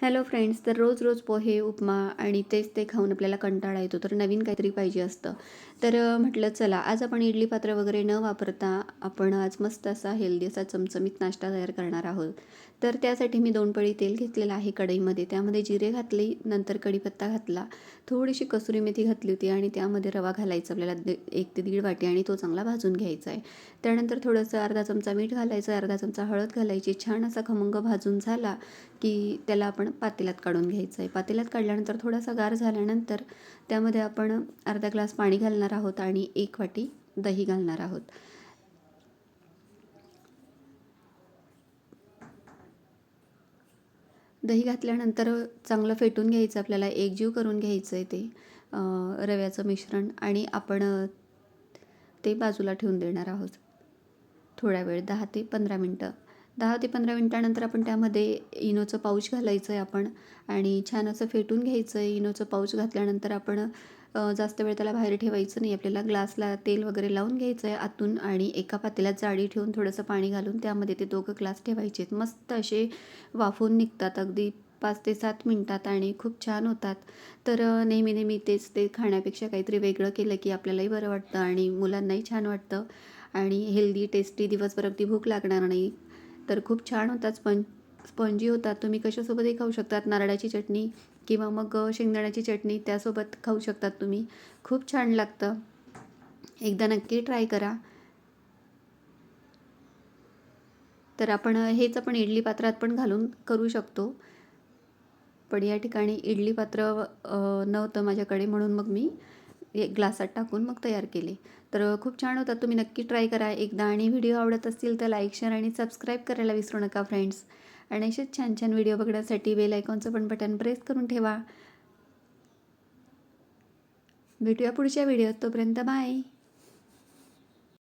Hello friends तर रोज रोज पोहे उपमा आणि तेच ते खाऊन आपल्याला कंटाळा येतो तर नवीन काहीतरी पाहिजे असतं. तर म्हटलं चला आज आपण इडली पात्र वगैरे न वापरता आपण आज मस्त असा हेल्दी असा चमचमीत नाश्ता तयार करणार आहोत. तर त्यासाठी मी दोन पळी तेल घेतलेलं आहे कढईमध्ये त्यामध्ये जिरे घातले नंतर कढीपत्ता घातला थोडीशी कसुरी मेथी घातली होती आणि त्यामध्ये रवा घालायचा आपल्याला दे एक ते दीड वाटी आणि तो चांगला भाजून घ्यायचा आहे. त्यानंतर थोडंसं अर्धा चमचा मीठ घालायचं अर्धा चमचा हळद घालायची छान असा खमंग भाजून झाला की त्याला आपण पातेल्यात काढून घ्यायचं आहे पातेल्यात काढल्यानंतर थोडासा गार झाल्यानंतर त्यामध्ये आपण अर्धा ग्लास पाणी घालणार आहोत आणि एक वाटी दही घालणार आहोत. दही घातल्यानंतर चांगलं फेटून घ्यायचं आपल्याला एकजीव करून घ्यायचं आहे ते रव्याचं मिश्रण आणि आपण ते बाजूला ठेवून देणार आहोत. थोड्या वेळ दहा ते पंधरा मिनटं. दहा ते पंधरा मिनटानंतर आपण त्यामध्ये इनोचं पाऊच घालायचं आहे आपण आणि छान असं फेटून घ्यायचं आहे इनोचं पाऊच घातल्यानंतर आपण जास्त वेळ त्याला बाहेर ठेवायचं नाही. आपल्याला ग्लासला तेल वगैरे लावून घ्यायचं आहे आतून आणि एका पातेल्यात जाडी ठेवून थोडंसं पाणी घालून त्यामध्ये ते दोघं ग्लास ठेवायचे आहेत. मस्त असे वाफवून निघतात. अगदी पाच ते सात मिनटात आणि खूप छान होतात. तर नेहमी नेहमी तेच ते खाण्यापेक्षा काहीतरी वेगळं केलं की आपल्यालाही बरं वाटतं आणि मुलांनाही छान वाटतं. आणि हेल्दी टेस्टी दिवसभर अगदी भूक लागणार नाही. तर खूप छान होतात स्पंज स्पंजी होतात. तुम्ही कशासोबतही खाऊ शकतात. नारळाची चटणी किंवा मग शेंगदाण्याची चटणी त्यासोबत खाऊ शकतात तुम्ही. खूप छान लागतं. एकदा नक्की ट्राय करा. तर आपण हेच आपण इडली पात्रात पण घालून करू शकतो. पण या ठिकाणी इडली पात्र नव्हतं माझ्याकडे म्हणून मग मी एक ग्लासात टाकून मग तयार केले. तर खूप छान होतात. तुम्ही नक्की ट्राय करा. एकदा आणि व्हिडिओ आवडत असतील तर लाईक शेअर आणि सबस्क्राईब करायला विसरू नका फ्रेंड्स. आणि असेच छान छान व्हिडिओ बघण्यासाठी बेल आयकॉनचं पण बटन प्रेस करून ठेवा. भेटूया पुढच्या व्हिडिओत. तोपर्यंत बाय.